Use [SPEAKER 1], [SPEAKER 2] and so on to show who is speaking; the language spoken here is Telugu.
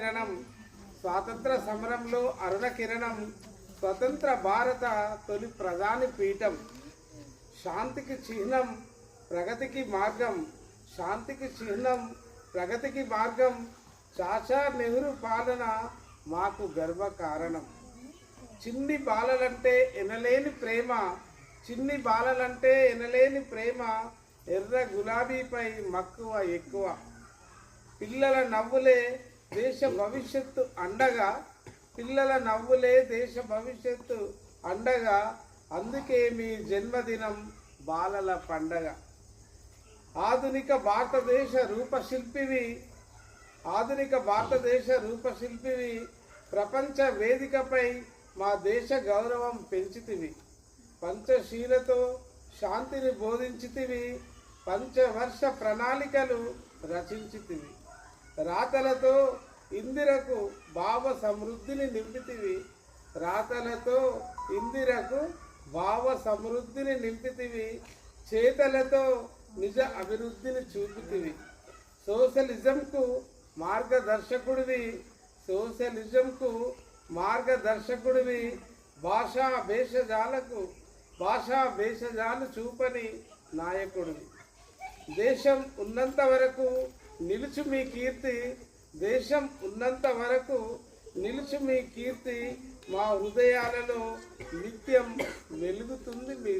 [SPEAKER 1] కిరణం. స్వాతంత్ర సమరంలో అరుణ కిరణం స్వతంత్ర భారత తొలి ప్రధాని పీఠం శాంతికి చిహ్నం ప్రగతికి మార్గం శాంతికి చిహ్నం ప్రగతికి మార్గం చాచా నెహ్రూ పాలన మాకు గర్వ కారణం చిన్ని బాలలంటే ఎనలేని ప్రేమ చిన్ని బాలలంటే ఎనలేని ప్రేమ ఎర్ర గులాబీపై మక్కువ ఎక్కువ. పిల్లల నవ్వులే దేశ భవిష్యత్తు అండగా పిల్లల నవ్వులే దేశ భవిష్యత్తు అండగా అందుకే మీ జన్మదినం బాలల పండగ. ఆధునిక భారతదేశ రూపశిల్పివి ఆధునిక భారతదేశ రూపశిల్పివి ప్రపంచ వేదికపై మా దేశ గౌరవం పెంచితివి. పంచశీలతో శాంతిని బోధించితివి పంచవర్ష ప్రణాళికలు రచించితివి. రాతలతో ఇందిరకు భావ సమృద్ధిని నింపితివి. రాతలతో ఇందిరకు భావ సమృద్ధిని నింపితివి. చేతలతో నిజ అభివృద్ధిని చూపితివి. సోషలిజంకు మార్గదర్శకుడివి. సోషలిజంకు మార్గదర్శకుడివి. భాషా భేషజాలకు భాషా భేషజాలు చూపని నాయకుడివి. దేశం ఉన్నంత వరకు నిలుచు మీ కీర్తి దేశం ఉన్నంత వరకు నిలుచు మీ కీర్తి మా హృదయాలలో నిత్యం వెలుగుతుంది మీ